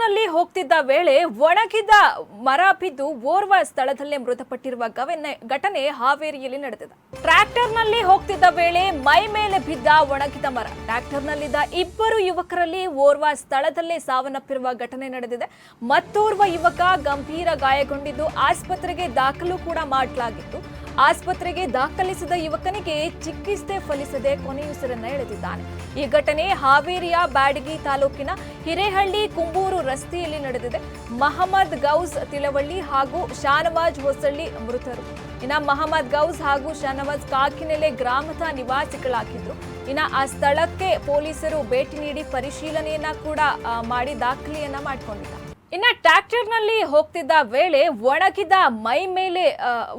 ಟ್ರ್ಯಾಕ್ಟರ್ನಲ್ಲಿ ಹೋಗ್ತಿದ್ದ ವೇಳೆ ಒಣಗಿದ ಮರ ಬಿದ್ದು ಓರ್ವ ಸ್ಥಳದಲ್ಲೇ ಮೃತಪಟ್ಟಿರುವ ಘಟನೆ ಹಾವೇರಿಯಲ್ಲಿ ನಡೆದಿದೆ. ಟ್ರ್ಯಾಕ್ಟರ್ನಲ್ಲಿ ಹೋಗ್ತಿದ್ದ ವೇಳೆ ಮೈ ಮೇಲೆ ಬಿದ್ದ ಒಣಗಿದ ಮರ. ಟ್ರ್ಯಾಕ್ಟರ್ನಲ್ಲಿದ್ದ ಇಬ್ಬರು ಯುವಕರಲ್ಲಿ ಓರ್ವ ಸ್ಥಳದಲ್ಲೇ ಸಾವನ್ನಪ್ಪಿರುವ ಘಟನೆ ನಡೆದಿದೆ. ಮತ್ತೋರ್ವ ಯುವಕ ಗಂಭೀರ ಗಾಯಗೊಂಡಿದ್ದು ಆಸ್ಪತ್ರೆಗೆ ದಾಖಲು ಕೂಡ ಮಾಡಲಾಗಿತ್ತು. ಆಸ್ಪತ್ರೆಗೆ ದಾಖಲಿಸಿದ ಯುವಕನಿಗೆ ಚಿಕಿತ್ಸೆ ಫಲಿಸದೆ ಕೊನೆಯುಸಿರನ್ನ ಎಳೆದಿದ್ದಾನೆ. ಈ ಘಟನೆ ಹಾವೇರಿಯ ಬ್ಯಾಡಗಿ ತಾಲೂಕಿನ ಹಿರೇಹಳ್ಳಿ ಕುಂಬೂರು ರಸ್ತೆಯಲ್ಲಿ ನಡೆದಿದೆ. ಮಹಮ್ಮದ್ ಗೌಸ್ ತಿಲವಳ್ಳಿ ಹಾಗೂ ಶಾನವಾಜ್ ಹೊಸಳ್ಳಿ ಮೃತರು. ಇನ್ನ ಮಹಮ್ಮದ್ ಗೌಸ್ ಹಾಗೂ ಶಾನವಾಜ್ ಕಾಕಿನೆಲೆ ಗ್ರಾಮದ ನಿವಾಸಿಗಳಾಗಿದ್ದರು ಇನ್ನ ಆ ಸ್ಥಳಕ್ಕೆ ಪೊಲೀಸರು ಭೇಟಿ ನೀಡಿ ಪರಿಶೀಲನೆಯನ್ನ ಕೂಡ ಮಾಡಿ ದಾಖಲೆಯನ್ನ ಮಾಡಿಕೊಂಡಿದ್ದಾರೆ. ಇನ್ನ ಟ್ರ್ಯಾಕ್ಟರ್ನಲ್ಲಿ ಹೋಗ್ತಿದ್ದ ವೇಳೆ ಒಣಗಿದ ಮೈ ಮೇಲೆ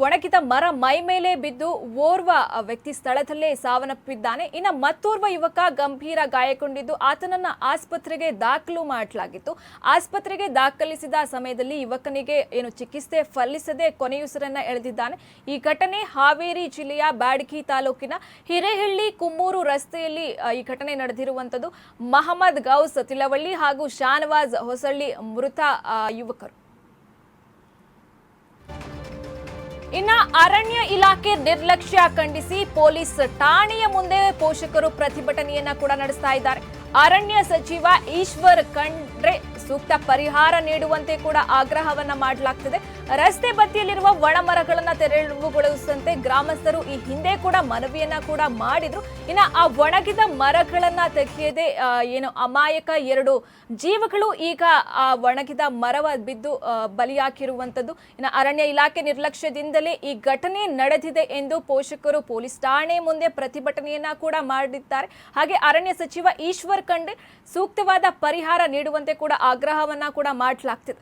ಒಣಗಿದ ಮರ ಮೈ ಮೇಲೆ ಬಿದ್ದು ಓರ್ವ ವ್ಯಕ್ತಿ ಸ್ಥಳದಲ್ಲೇ ಸಾವನ್ನಪ್ಪಿದ್ದಾನೆ. ಇನ್ನ ಮತ್ತೋರ್ವ ಯುವಕ ಗಂಭೀರ ಗಾಯಗೊಂಡಿದ್ದು, ಆತನನ್ನ ಆಸ್ಪತ್ರೆಗೆ ದಾಖಲು ಮಾಡಲಾಗಿತ್ತು. ಆಸ್ಪತ್ರೆಗೆ ದಾಖಲಿಸಿದ ಸಮಯದಲ್ಲಿ ಯುವಕನಿಗೆ ಏನು ಚಿಕಿತ್ಸೆ ಫಲಿಸದೆ ಕೊನೆಯುಸಿರನ್ನ ಎಳೆದಿದ್ದಾನೆ. ಈ ಘಟನೆ ಹಾವೇರಿ ಜಿಲ್ಲೆಯ ಬ್ಯಾಡಗಿ ತಾಲೂಕಿನ ಹಿರೇಹಳ್ಳಿ ಕುಮ್ಮೂರು ರಸ್ತೆಯಲ್ಲಿ ಈ ಘಟನೆ ನಡೆದಿರುವಂತದ್ದು. ಮಹಮ್ಮದ್ ಗೌಸ್ ತಿಳವಳ್ಳಿ ಹಾಗೂ ಶಾನವಾಜ್ ಹೊಸಳ್ಳಿ ಮೃತ ಯುವಕರು. ಇನ್ನ ಅರಣ್ಯ ಇಲಾಖೆ ನಿರ್ಲಕ್ಷ್ಯ ಖಂಡಿಸಿ ಪೊಲೀಸ್ ಠಾಣೆಯ ಮುಂದೆ ಪೋಷಕರು ಪ್ರತಿಭಟನೆಯನ್ನ ಕೂಡ ನಡೆಸ್ತಾ ಇದ್ದಾರೆ. ಅರಣ್ಯ ಸಚಿವ ಈಶ್ವರ್ ಖಂಡ್ರೆ ಸೂಕ್ತ ಪರಿಹಾರ ನೀಡುವಂತೆ ಕೂಡ ಆಗ್ರಹವನ್ನ ಮಾಡಲಾಗ್ತಿದೆ. ರಸ್ತೆ ಬದಿಯಲ್ಲಿರುವ ಒಣ ಮರಗಳನ್ನ ತೆರವುಗೊಳಿಸುವಂತೆ ಗ್ರಾಮಸ್ಥರು ಈ ಹಿಂದೆ ಕೂಡ ಮನವಿಯನ್ನ ಕೂಡ ಮಾಡಿದ್ರು. ಇನ್ನ ಆ ಒಣಗಿದ ಮರಗಳನ್ನ ತೆಗೆಯದೆ ಏನು ಅಮಾಯಕ ಎರಡು ಜೀವಗಳು ಈಗ ಆ ಒಣಗಿದ ಮರವ ಬಿದ್ದು ಬಲಿಯಾಕಿರುವಂತದ್ದು. ಇನ್ನ ಅರಣ್ಯ ಇಲಾಖೆ ನಿರ್ಲಕ್ಷ್ಯದಿಂದಲೇ ಈ ಘಟನೆ ನಡೆದಿದೆ ಎಂದು ಪೋಷಕರು ಪೊಲೀಸ್ ಠಾಣೆ ಮುಂದೆ ಪ್ರತಿಭಟನೆಯನ್ನ ಕೂಡ ಮಾಡಿದ್ದಾರೆ. ಹಾಗೆ ಅರಣ್ಯ ಸಚಿವ ಈಶ್ವರ್ ಖಂಡೆ ಸೂಕ್ತವಾದ ಪರಿಹಾರ ನೀಡುವಂತೆ ಕೂಡ ಆಗ್ರಹವನ್ನ ಕೂಡ ಮಾಡಲಾಗ್ತಿದೆ.